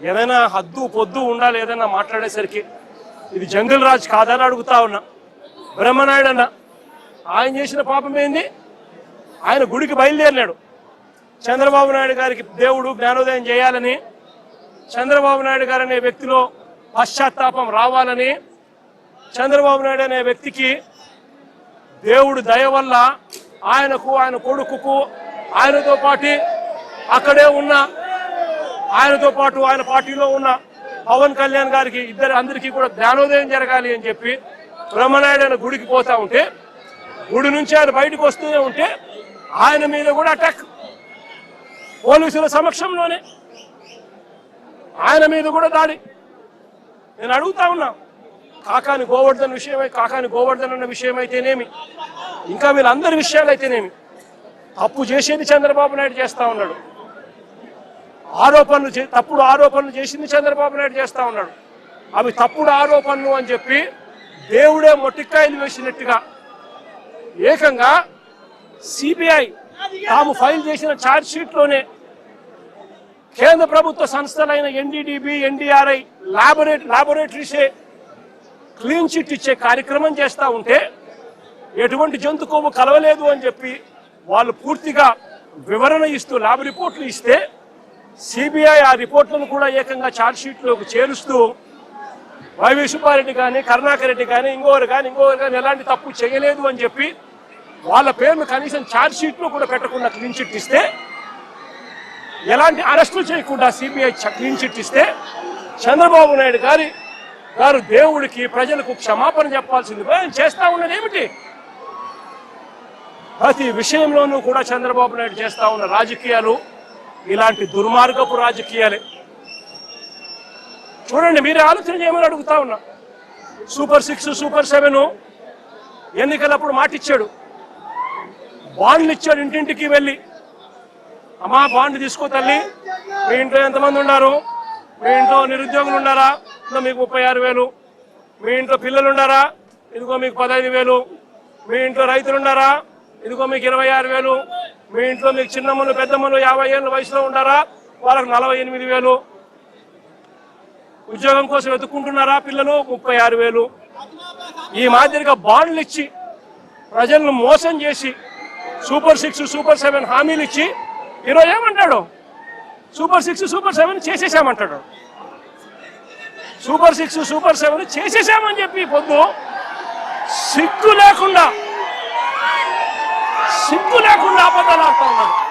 ఏదైనా హద్దు పొద్దు ఉండాలి ఏదైనా మాట్లాడేసరికి ఇది జంగిల్ రాజ్ కాదని అడుగుతా ఉన్నా. బ్రహ్మనాయుడు అన్న ఆయన చేసిన పాపం ఏంది? ఆయన గుడికి బయలుదేరినాడు. చంద్రబాబు నాయుడు గారికి దేవుడు జ్ఞానోదయం చేయాలని చంద్రబాబు నాయుడు గారు అనే వ్యక్తిలో పశ్చాత్తాపం రావాలని చంద్రబాబు నాయుడు అనే వ్యక్తికి దేవుడు దయ వల్ల ఆయనకు ఆయన కొడుకుకు ఆయనతో పాటు అక్కడే ఉన్న ఆయనతో పాటు ఆయన పార్టీలో ఉన్న పవన్ కళ్యాణ్ గారికి ఇద్దరు అందరికీ కూడా జ్ఞానోదయం జరగాలి అని చెప్పి బ్రహ్మనాయుడు ఆయన గుడికి పోతా ఉంటే గుడి నుంచి ఆయన బయటకు వస్తూనే ఉంటే ఆయన మీద కూడా అటాక్. పోలీసుల సమక్షంలోనే ఆయన మీద కూడా దాడి. నేను అడుగుతా ఉన్నా కాకాని గోవర్ధన్ విషయమై కాకాని గోవర్ధన్ అన్న విషయం అయితేనేమి ఇంకా వీళ్ళందరి విషయాలు అయితేనేమి తప్పు చేసేది చంద్రబాబు నాయుడు చేస్తా ఉన్నాడు. ఆరోపణలు చే- తప్పుడు ఆరోపణలు చేసింది చంద్రబాబు నాయుడు చేస్తా ఉన్నాడు. అవి తప్పుడు ఆరోపణలు అని చెప్పి దేవుడే మొట్టికాయలు వేసినట్టుగా ఏకంగా సిబిఐ తాము ఫైల్ చేసిన ఛార్జ్ కేంద్ర ప్రభుత్వ సంస్థలైన ఎన్డీడీబీ ఎన్డీఆర్ఐ లాబొరేట లాబొరేటరీసే క్లీన్ చిట్ ఇచ్చే కార్యక్రమం చేస్తూ ఉంటే ఎటువంటి జంతు కొవ్వు కలవలేదు అని చెప్పి వాళ్ళు పూర్తిగా వివరణ ఇస్తూ ల్యాబ్ రిపోర్ట్లు ఇస్తే సిబిఐ ఆ రిపోర్ట్లను కూడా ఏకంగా ఛార్జ్షీట్లోకి చేరుస్తూ వైవి సుబ్బారెడ్డి కానీ కరుణాకర్ రెడ్డి కానీ ఇంకోరు కానీ ఇంకోరు కానీ ఎలాంటి తప్పు చేయలేదు అని చెప్పి వాళ్ళ పేర్లు కనీసం ఛార్జ్షీట్లో కూడా పెట్టకుండా క్లీన్ చిట్ ఇస్తే ఎలాంటి అరెస్టులు చేయకుండా సిబిఐ క్లీన్ చిట్ ఇస్తే చంద్రబాబు నాయుడు గారి గారు దేవుడికి ప్రజలకు క్షమాపణ చెప్పాల్సింది. ఆయన చేస్తా ఉన్నది ఏమిటి? ప్రతి విషయంలోనూ కూడా చంద్రబాబు నాయుడు చేస్తా ఉన్న రాజకీయాలు ఇలాంటి దుర్మార్గపు రాజకీయాలే. చూడండి మీరే ఆలోచన చేయమని అడుగుతా ఉన్నా. సూపర్ సిక్స్ సూపర్ సెవెన్ ఎన్నికలప్పుడు మాటిచ్చాడు. బాండ్లు ఇచ్చాడు ఇంటింటికి వెళ్ళి. అమ్మా బాండ్ తీసుకో తల్లి. మీ ఇంట్లో ఎంతమంది ఉన్నారు? మీ ఇంట్లో నిరుద్యోగులు ఉన్నారా? ఇదిగో మీకు ముప్పై ఆరు వేలు. మీ ఇంట్లో పిల్లలు ఉన్నారా? ఇదిగో మీకు పదహైదు వేలు. మీ ఇంట్లో రైతులు ఉన్నారా? ఇదిగో మీకు ఇరవై ఆరు వేలు. మీ ఇంట్లో మీకు చిన్నమ్మలు పెద్దమ్మలు యాభై ఏళ్ళ వయసులో ఉన్నారా వాళ్ళకి నలభై ఎనిమిది వేలు. ఉద్యోగం కోసం వెతుక్కుంటున్నారా పిల్లలు? ముప్పై ఆరు వేలు. ఈ మాదిరిగా బాండ్లు ఇచ్చి ప్రజలను మోసం చేసి సూపర్ సిక్స్ సూపర్ సెవెన్ హామీలు ఇచ్చి ఈరోజు ఏమంటాడు? సూపర్ సిక్స్ సూపర్ సెవెన్ చేసేసామంటాడు. సూపర్ సిక్స్ సూపర్ సెవెన్ చేసేసామని చెప్పి పొద్దు సిగ్గు లేకుండా సిగ్గు లేకుండా అబద్ధాలు ఆడుతా ఉన్నాడు